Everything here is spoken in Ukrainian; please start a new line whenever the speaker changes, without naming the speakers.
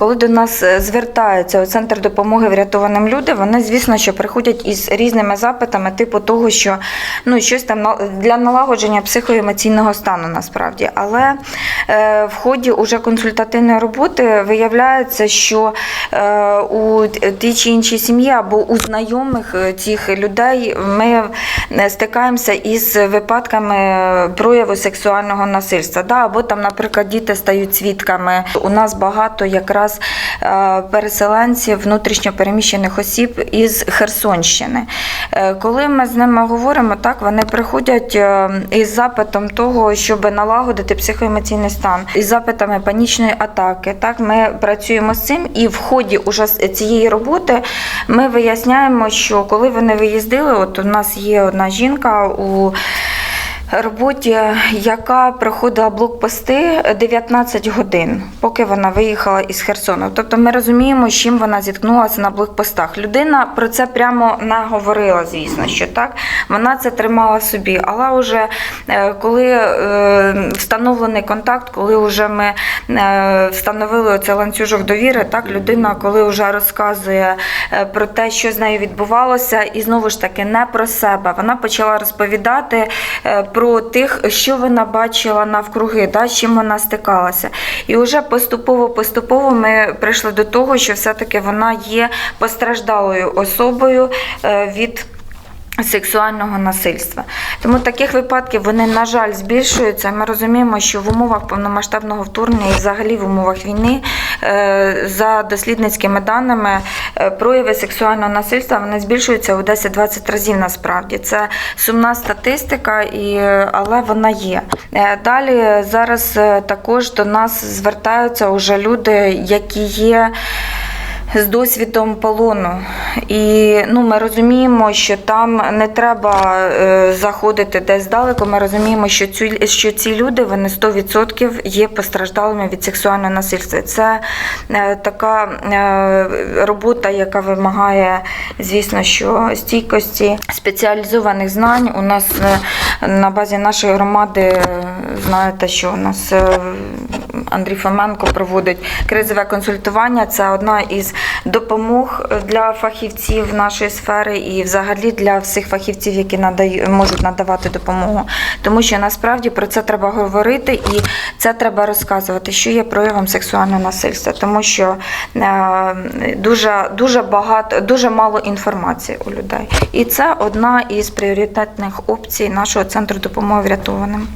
Коли до нас е, звертаються у центр допомоги врятованим людям, вони, звісно, що приходять із різними запитами, типу того, що ну щось там для налагодження психоемоційного стану насправді. Але е, в ході уже консультативної роботи виявляється, що е, у тій чи іншій сім'ї або у знайомих е, цих людей ми е, стикаємося із випадками прояву сексуального насильства. Да? Або там, наприклад, діти стають свідками. У нас багато якраз е, переселенців, внутрішньопереміщених осіб із Херсонщини. Е, Коли ми з ними говоримо, так вони приходять е, із запитом того, щоб налагодити психоемоційний стан, із запитами панічної атаки. Так, ми працюємо з цим, і в ході уже цієї роботи ми виясняємо, що коли вони виїздили, от у нас є одна жінка у роботі, яка проходила блокпости 19 годин, поки вона виїхала із Херсону. Тобто ми розуміємо, з чим вона зіткнулася на блокпостах. Людина про це прямо не говорила, звісно, що так. Вона це тримала собі. Але вже е, коли е, встановлений контакт, коли вже ми е, встановили оцей ланцюжок довіри, так людина, коли вже розказує про те, що з нею відбувалося, і знову ж таки не про себе. Вона почала розповідати е, про тих, що вона бачила навкруги, да, з чим вона стикалася. І вже поступово-поступово ми прийшли до того, що все-таки вона є постраждалою особою е, від. Сексуального насильства. Тому таких випадків вони, на жаль, збільшуються. Ми розуміємо, що в умовах повномасштабного вторгнення і взагалі в умовах війни, за дослідницькими даними, е, прояви сексуального насильства вони збільшуються у 10-20 разів насправді. Це сумна статистика, і, е, але вона є. Е, Далі зараз е, також до нас звертаються уже люди, які є з досвідом полону. І ну, ми розуміємо, що там не треба е, заходити десь далеко. Ми розуміємо, що ці, що ці люди вони 100% є постраждалими від сексуального насильства. Це е, така е, робота, яка вимагає, звісно, що стійкості спеціалізованих знань. У нас на базі нашої громади, знаєте, що у нас Андрій Фоменко проводить кризове консультування. Це одна із допомог для фахівців нашої сфери і взагалі для всіх фахівців, які надають, можуть надавати допомогу. Тому що насправді про це треба говорити і це треба розказувати, що є проявом сексуального насильства, тому що е, дуже, дуже багато, дуже мало інформації у людей. І це одна із пріоритетних опцій нашого центру допомоги врятованим.